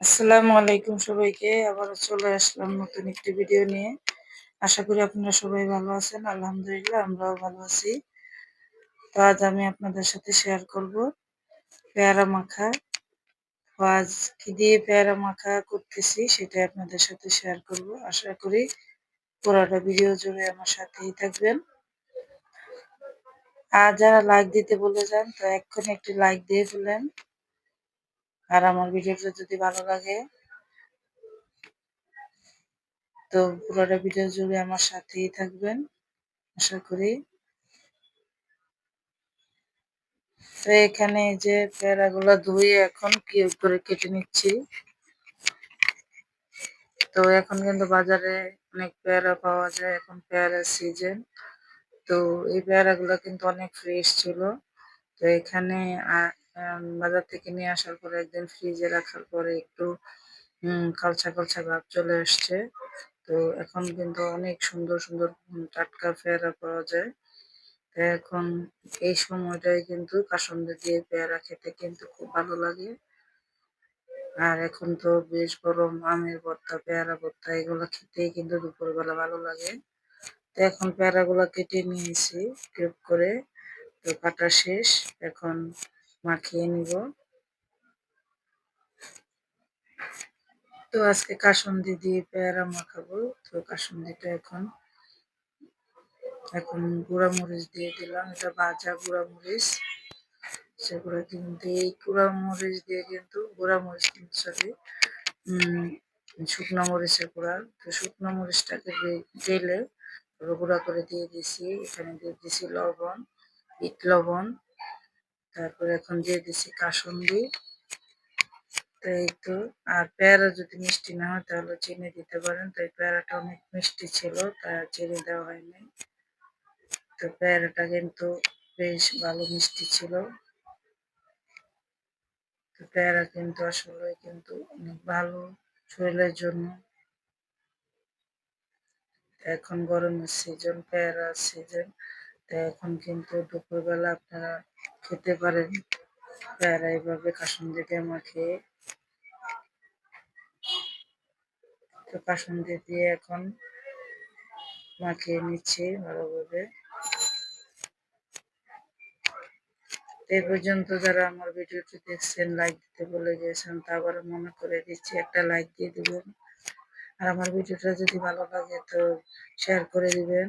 আসসালামু আলাইকুম সবাইকে। আবার চলে আসলাম নতুন একটি ভিডিও নিয়ে। আশা করি আপনারা সবাই ভালো আছেন। আলহামদুলিল্লাহ, আমরাও ভালো আছি। তো আজ আমি আপনাদের সাথে শেয়ার করব পেয়ারা মাখা। তো আজ কি দিয়ে পেয়ারা মাখা করতেছি সেটা আপনাদের সাথে শেয়ার করব। আশা করি পুরোটা ভিডিও জুড়ে আমার সাথেই থাকবেন। আর যারা লাইক দিতে বলে যান, তো এক্ষুনি একটি লাইক দিয়ে ফেলেন আর আমার ভিডিওটা যদি ভালো লাগে, তো পুরোটা ভিডিও জুড়ে আমার সাথেই থাকবেন, আশা করি। তো এখানে যে পেয়ারাগুলো ধুয়ে এখন কিউব করে কেটে নিচ্ছি। তো এখন কিন্তু বাজারে অনেক পেয়ারা পাওয়া যায়, এখন পেয়ারার সিজন তো এই পেয়ারাগুলো কিন্তু অনেক ফ্রেশ ছিল। তো এখানে বাজার থেকে নিয়ে আসার পরে একদিন ফ্রিজে রাখার পরে একটু কালচা কালচা ভাব চলে আসছে। তো এখন কিন্তু অনেক সুন্দর সুন্দর টাটকা পেয়ারা পাওয়া যায়। এখন এই সময়টাই কিন্তু কাসন্দি দিয়ে পেয়ারা খেতে কিন্তু খুব ভালো লাগে। আর এখন তো বেশ গরম, আমের ভর্তা, পেয়ারা ভর্তা, এগুলো খেতেই কিন্তু দুপুরবেলা ভালো লাগে। তো এখন পেয়ারাগুলো কেটে নিয়েছি কিউব করে। তো কাটা শেষ। এখন মাখিয়ে নিব। তো আজকে কাসন্দি দিয়ে পেয়ারা মাখাবো। তো কাসন্দিটা এখন এখন গুঁড়া মরিচ দিয়ে দিলাম। এটা ভাজা গুঁড়া মরিচ সেগুলো কিন্তু, এই গুঁড়া মরিচ দিয়ে কিন্তু গুঁড়া মরিচ কিন্তু সরি শুকনো মরিচের গুঁড়া। তো শুকনো মরিচটাকে ঢেলে গুঁড়া করে দিয়ে দিছি। এখানে দিয়ে দিছি লবণ ইট লবণ। তারপরে এখন দিয়ে দিছি কাসন্দি। এই তো আর পেয়ারা যদি মিষ্টি না হয় তাহলে চিনি দিতে পারেন। তো এই পেয়ারাটা অনেক মিষ্টি ছিল, তা চিনি দেওয়া হয়নি। তো পেয়ারাটা কিন্তু বেশ ভালো মিষ্টি ছিল। তো পেয়ারা কিন্তু আসলে কিন্তু অনেক ভালো শরীরের জন্য। এখন গরমের সিজন পেয়ারা সিজন তো এখন কিন্তু দুপুরবেলা আপনারা খেতে পারেন। পেয়ারা এইভাবে কাসুন্দি দিয়ে মাখিয়ে তো কাসুন্দি দিয়ে এখন মাখিয়ে নিচ্ছি ভালোভাবে। এই পর্যন্ত যারা আমার ভিডিওটি দেখছেন লাইক দিতে বলে গিয়েছেন, তা আবার মনে করে দিচ্ছি, একটা লাইক দিয়ে দিবেন। আর আমার ভিডিওটা যদি ভালো লাগে তো শেয়ার করে দিবেন।